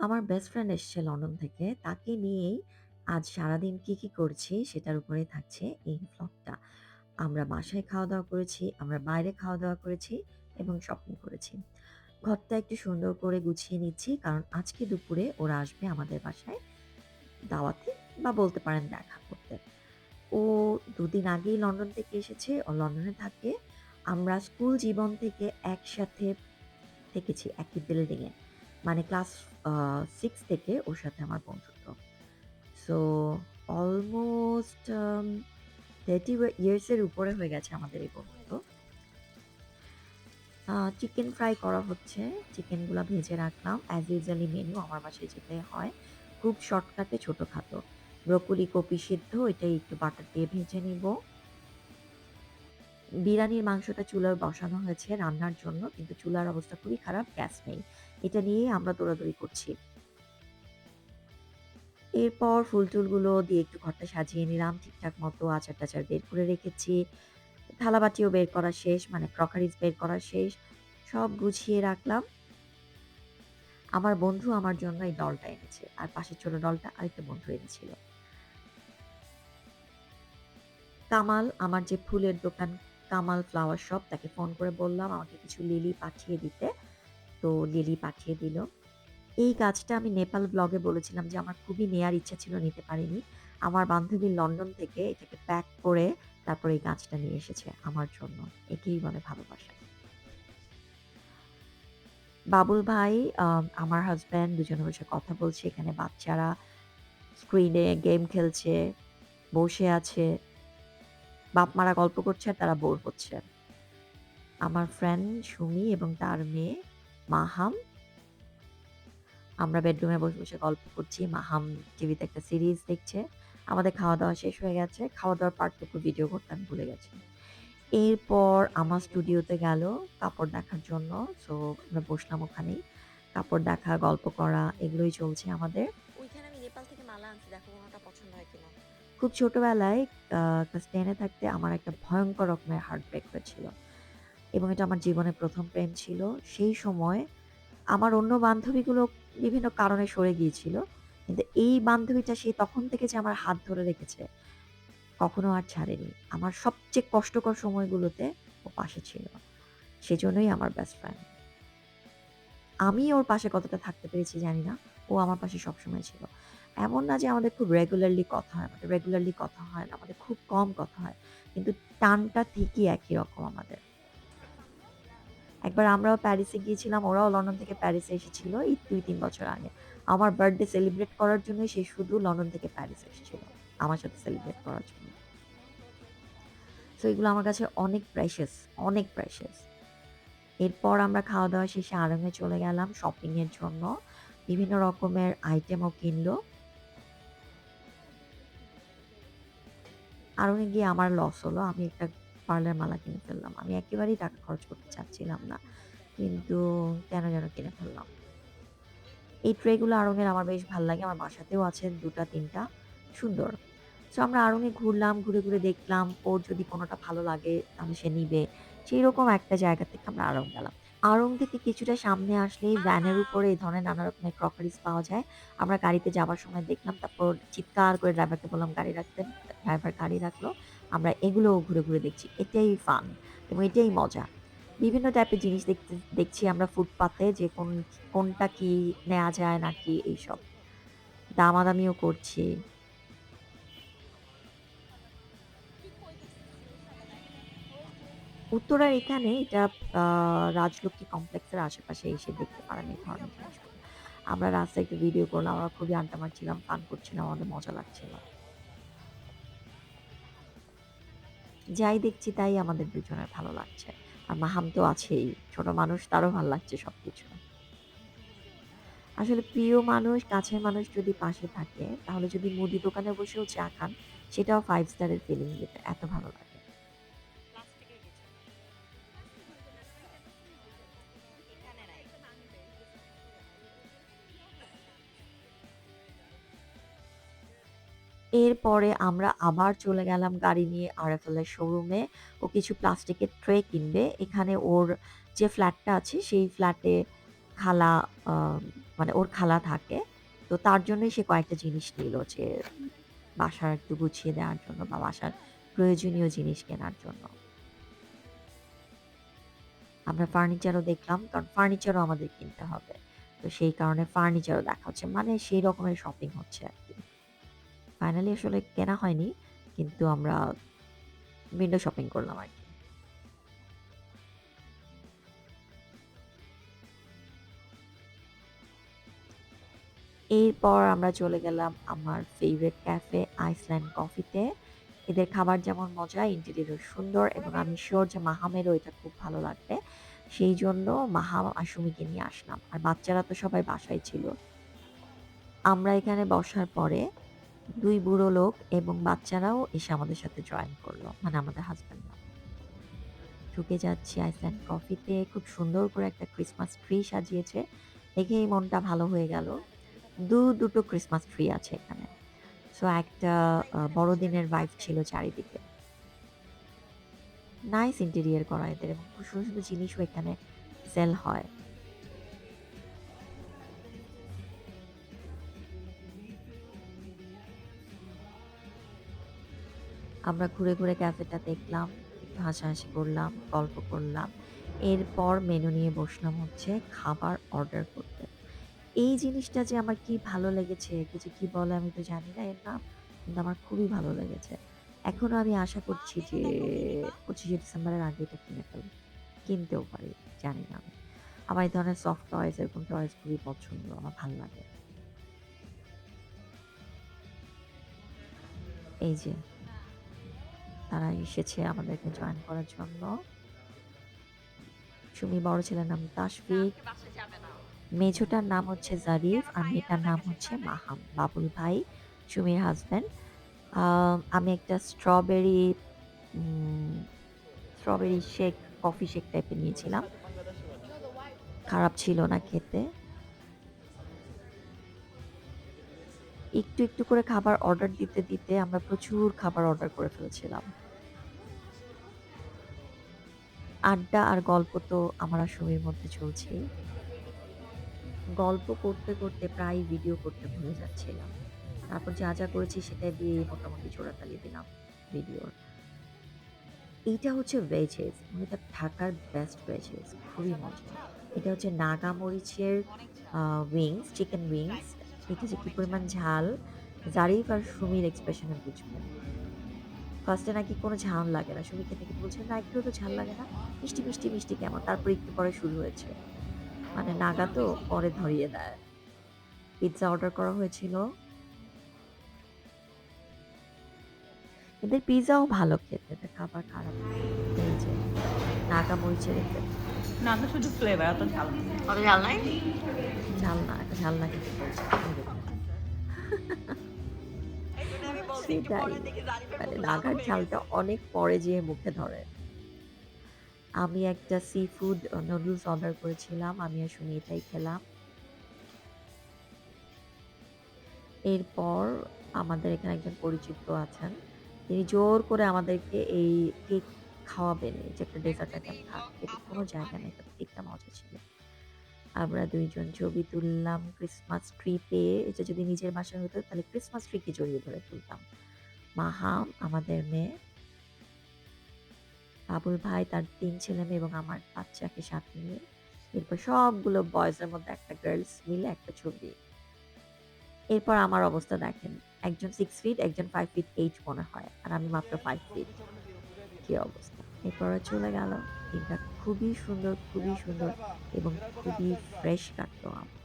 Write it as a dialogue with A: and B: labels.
A: আমার best friend এসছে London থেকে। তাকে নিয়েই আজ সারাদিন কি, কি করছি সেটার উপরেই থাকছে এই ভ্লগটা। আমরা বাসায় খাওয়া-দাওয়া করেছি, আমরা বাইরে খাওয়া-দাওয়া করেছি এবং শপিং করেছি। ঘরটা একটু সুন্দর করে গুছিয়ে নিচ্ছি কারণ আজকে দুপুরে ওরা আসবে আমাদের বাসায় দাওয়াতে বা বলতে পারেন দেখা করতে। ও দুদিন আগেই লন্ডন থেকে এসেছে। ও লন্ডনে থাকে। আমরা স্কুল জীবন থেকে একসাথে থেকেছি একই বিল্ডিংয়ে মানে ক্লাস 6 থেকে ওর সাথে আমার বন্ধুত্ব। সো অলমোস্ট আম 30 ওয়ে ইয়ার্স এর উপরে হয়ে গেছে আমাদের এই বন্ধুত্ব। চিকেন ফ্রাই করা হচ্ছে। চিকেনগুলা ভেজে রাখলাম। অ্যাজ ইউজুয়ালি মেনু আমার বাসায় যেতে হয়। খুব শর্টকাটে ছোটখাটো। ব্রোকলি, কপি সিদ্ধ এটাই একটু বাটার দিয়ে ভেজে নিব। বিরিয়ানির মাংসটা চুলায় বসানো হয়েছে রান্নার জন্য। কিন্তু চুলার অবস্থা খুবই খারাপ, গ্যাস নেই। এটা নিয়েই আমরা দৌড়াদৌড়ি করছি। এরপর ফুল-টুলগুলো দিয়ে একটু ঘরটা সাজিয়ে নিলাম। ঠিকঠাক মতো আচার-টাচার বের করে রেখেছি। থালাবাটিও বের করা শেষ। মানে ক্রকারিস বের করা শেষ। সব গুছিয়ে রাখলাম। আমার বন্ধু আমার জন্য এই দলটা এনেছে। আর পাশের ছোট দলটা আরেকটা বন্ধু এনেছিল। কামাল, আমার যে ফুলের দোকান, কামাল ফ্লাওয়ার শপ তাকে ফোন করে বললাম, আমাকে কিছু লিলি পাঠিয়ে দিতে। তো লিলি পাঠিয়ে দিল। এই গাছটা আমি নেপাল ব্লগে বলেছিলাম যে আমার খুবই নেয়ার ইচ্ছা ছিল নিতে পারিনি। আমার বান্ধবী লন্ডন থেকে এটাকে প্যাক করে তারপর এই গাছটা নিয়ে এসেছে আমার জন্য। একেই বলে ভালোবাসা। বাবুল ভাই, আমার হাজব্যান্ড দুজনে বসে কথা বলছে এখানে বাচ্চারা স্ক্রিনে গেম খেলছে, বসে আছে। বাপ-মারা গল্প করছে আর তারা বোর হচ্ছে। আমার ফ্রেন্ড সুমি এবং তার মেয়ে মাহাম আমরা বেডরুমে বসে, বসে গল্প করছি। মাহাম টিভিতে একটা সিরিজ দেখছে। আমাদের খাওয়া-দাওয়া শেষ হয়ে গেছে। খাওয়া-দাওয়ার পার্টটুকু ভিডিও করতে আমি ভুলে গেছি। এরপর আমার স্টুডিওতে গেল কাপড় দেখার জন্য। সো আমরা বসলাম ওখানেই। কাপড় দেখা, গল্প করা এগুলোই চলছে আমাদের।
B: ওইখানে আমি নেপাল থেকে মালা আনছি। দেখো কোনটা পছন্দ হয় কিনা?
A: খুব ছোটবেলায় ক্লাস 10 এ থাকতে আমার একটা ভয়ংকর রকমের হার্ট ব্রেক হয়েছিল। এবং এটা আমার জীবনের প্রথম প্রেম ছিল। সেই সময় আমার অন্য বান্ধবীগুলো বিভিন্ন কারণে সরে গিয়েছিল। কিন্তু এই বান্ধবীটা সেই তখন থেকে যে আমার হাত ধরে রেখেছে, কখনো আর ছাড়েনি। আমার সবচেয়ে কষ্টকর সময়গুলোতে ও পাশে ছিল। সেজন্যই আমার বেস্ট ফ্রেন্ড। আমি ওর পাশে কতটা থাকতে পেরেছি জানি না। ও আমার পাশে সবসময় ছিল। এমন না যে আমাদের খুব রেগুলারলি কথা হয়। আমাদের রেগুলারলি কথা হয় না। আমাদের খুব কম কথা হয়। কিন্তু টানটা ঠিকই একই রকম আমাদের। একবার আমরাও প্যারিসে গিয়েছিলাম। ওরাও লন্ডন থেকে প্যারিসে এসেছিল এই ২-৩ বছর আগে। আমার বার্থডে সেলিব্রেট করার জন্যই সে শুধু লন্ডন থেকে প্যারিস এসেছিল। আমার সাথে সেলিব্রেট করার জন্য। সো এগুলো আমার কাছে অনেক প্রেশাস, অনেক প্রেশাস। এরপর আমরা খাওয়া-দাওয়া শেষে আড়ং এ চলে গেলাম শপিংয়ের জন্য। বিভিন্ন রকমের আইটেমও কিনলো। এ গিয়ে আমার লস হলো। আমি একটা পার্লের মালা কিনে ফেললাম। আমি একেবারেই টাকা খরচ করতে চাচ্ছিলাম না। কিন্তু কেন যেন কিনে ফেললাম। এই ট্রে গুলো আড়ং এর আমার বেশ ভালো লাগে। আমার বাসাতেও আছে দুটা তিনটা সুন্দর। সো আমরা এ ঘুরলাম, ঘুরে, ঘুরে দেখলাম ওর যদি কোনোটা ভালো লাগে তাহলে সে নিবে। সেরকম একটা জায়গা থেকে আমরা আড়ং গেলাম। আড়ং থেকে কিছুটা সামনে আসলেই ভ্যানের উপরে এই ধরনের নানা রকমের ক্রকারিস পাওয়া যায়। আমরা গাড়িতে যাওয়ার সময় দেখলাম। তারপর চিৎকার করে ড্রাইভারকে বললাম গাড়ি রাখতে। ড্রাইভার গাড়ি রাখল। আমরা এগুলোও ঘুরে, ঘুরে দেখছি। এটাই ফান এবং এটাই মজা। বিভিন্ন টাইপের জিনিস দেখতে দেখছি আমরা ফুটপাতে যে কোন কোনটা কি নেওয়া যায় নাকি এইসব। দামাদামিও করছি। উত্তরার এখানে এটা রাজলক্ষ্মী কমপ্লেক্সের আশেপাশে এসে দেখতে পারেন এই ধরনের। আমরা রাস্তায় একটু ভিডিও করলাম। আমরা খুবই আড্ডা মারছিলাম, ফান করছিলাম। আমাদের মজা লাগছিল। যাই দেখছি তাই আমাদের দুজনের ভালো লাগছে। আর মাহাম তো আছেই। ছোট মানুষ তারও ভালো লাগছে সব কিছু আসলে প্রিয় মানুষ, কাছের মানুষ যদি পাশে থাকে তাহলে যদি মুদি দোকানে বসেও চা খান সেটাও ফাইভ স্টারের ফিলিং দিতে এত ভালো লাগে। এরপরে আমরা আবার চলে গেলাম গাড়ি নিয়ে আরএফএল এর শোরুমে। ও কিছু প্লাস্টিকের ট্রে কিনবে। এখানে ওর যে ফ্ল্যাটটা আছে, সেই ফ্ল্যাটে খালা মানে ওর খালা থাকে। তো তার জন্যই সে কয়েকটা জিনিস নিল যে বাসা একটু গুছিয়ে দেওয়ার জন্য বা বাসার প্রয়োজনীয় জিনিস কেনার জন্য। আমরা ফার্নিচারও দেখলাম। কারণ ফার্নিচারও আমাদের কিনতে হবে। তো সেই কারণে ফার্নিচারও দেখা হচ্ছে। মানে সেই রকমের শপিং হচ্ছে আরকি। ফাইনালি আসলে কেনা হয়নি। কিন্তু আমরা উইন্ডো শপিং করলাম আর কি এরপর আমরা চলে গেলাম আমার ফেভারিট ক্যাফে আইসল্যান্ড কফিতে। এদের খাবার যেমন মজা, ইন্টেরিয়রও সুন্দর এবং আমি সিউর যে মাহামেরও এটা খুব ভালো লাগবে। সেই জন্য মাহাম আর সুমিকে নিয়ে আসলাম। আর বাচ্চারা তো সবাই বাসায় ছিল। আমরা এখানে বসার পরে ২ বুড়ো লোক এবং বাচ্চারাও এসে আমাদের সাথে জয়েন করল মানে আমাদের হাসব্যান্ডরা। ঢুকে যাচ্ছি আইসল্যান্ড কফিতে। খুব সুন্দর করে একটা ক্রিসমাস ট্রি সাজিয়েছে। দেখেই মনটা ভালো হয়ে গেল। দু দুটো ক্রিসমাস ট্রি আছে এখানে। সো একটা বড়দিনের ভাইব ছিল চারিদিকে। নাইস ইন্টেরিয়ার করা এদের এবং খুব সুন্দর, সুন্দর জিনিসও এখানে সেল হয়। আমরা ঘুরে, ঘুরে ক্যাফেটা দেখলাম। হাসাহাসি করলাম, গল্প করলাম। এরপর মেনু নিয়ে বসলাম হচ্ছে খাবার অর্ডার করতে। এই জিনিসটা যে আমার কি ভালো লেগেছে, যে কি বলে আমি তো জানি না এর নাম। কিন্তু আমার খুবই ভালো লেগেছে। এখনও আমি আশা করছি যে ২৫শে ডিসেম্বরের আগে এটা কিনে ফেলব। কিনতেও পারি, জানি না আমি। আমার এই ধরনের সফট টয়েস এরকম টয়েস খুবই পছন্দ। আমার ভালো লাগে। এই যে তারা এসেছে আমাদেরকে জয়েন করার জন্য। সুমির বড় ছেলের নাম তাশফিক। মেঝোটার নাম হচ্ছে জারিফ আর মেয়েটার নাম হচ্ছে মাহাম। বাবুল ভাই, সুমির হাসব্যান্ড। আ আমি একটা strawberry strawberry shake, coffee shake টাইপের নিয়েছিলাম। খারাপ ছিল না খেতে। একটু, একটু করে খাবার অর্ডার দিতে, দিতে আমরা প্রচুর খাবার অর্ডার করে ফেলেছিলাম। আড্ডা আর গল্প তো আমার সুমির মধ্যে চলছেই। গল্প করতে, করতে প্রায় ভিডিও করতে ভুলে যাচ্ছিলাম। তারপর যা, যা করেছি সেটা দিয়ে মোটামুটি জোড়াতালি দিলাম ভিডিওর। এইটা হচ্ছে ভেজেস। মানে এটা ঢাকার বেস্ট ভেজেস। খুবই মজা। এটা হচ্ছে নাগা মরিচের উইংস, চিকেন উইংস। এটা যে কি পরিমাণ ঝাল, জারিফ আর সুমির এক্সপ্রেশনে বুঝবেন। ফার্স্ট নাকি কোনো ঝাল লাগে না। সুমি খেতে, খেতে বলছে, "না একটুও তো ঝাল লাগে না। মিষ্টি, মিষ্টি, মিষ্টি কেমন?" তারপর একটু পরে শুরু হয়েছে। মানে নাগা তো পরে ধরিয়ে দেয়। পিৎজা অর্ডার করা হয়েছিল। এদের পিজ্জাও ভালো খেতে। খাবার খারাপ। নাগা মরিচের।
C: না, না শুধু ফ্লেভার অত ঝাল।
B: অত ঝাল নাই?
A: ঝাল না, ঝাল না খেতে বলছে। সেটাই। মানে নাগার ঝালটা অনেক পরে যেয়ে মুখে ধরে। আমি একটা সি ফুড নুডলস অর্ডার করেছিলাম। আমি আর সুমি এটাই খেলাম। এরপর আমাদের এখানে একজন পরিচিত আছেন। তিনি জোর করে আমাদেরকে এই কেক খাওয়াবেন। যে একটা ডেজার্ট আইটেম থাক। এটা কোনো জায়গা নেই কেকটা মজা ছিল। আমরা দুইজন ছবি তুললাম ক্রিসমাস ট্রিতে এটা যদি নিজের বাসায় হতো তাহলে ক্রিসমাস ট্রিকে জড়িয়ে ধরে তুলতাম। মাহাম আমাদের মেয়ে। বাবুল ভাই তার ৩ ছেলেমেয়ে এবং আমার বাচ্চাকে সাথে নিয়ে। এরপর সবগুলো বয়েজের মধ্যে একটা গার্লস মিলে একটা ছবি। এরপর আমার অবস্থা দেখেন। একজন সিক্স ফিট, একজন ফাইভ ফিট এইট মনে হয়। আর আমি মাত্র ফাইভ ফিট। কি অবস্থা। এরপর চলে গেল। দিনটা খুবই সুন্দর, খুবই সুন্দর এবং খুবই ফ্রেশ কাটলো আমার।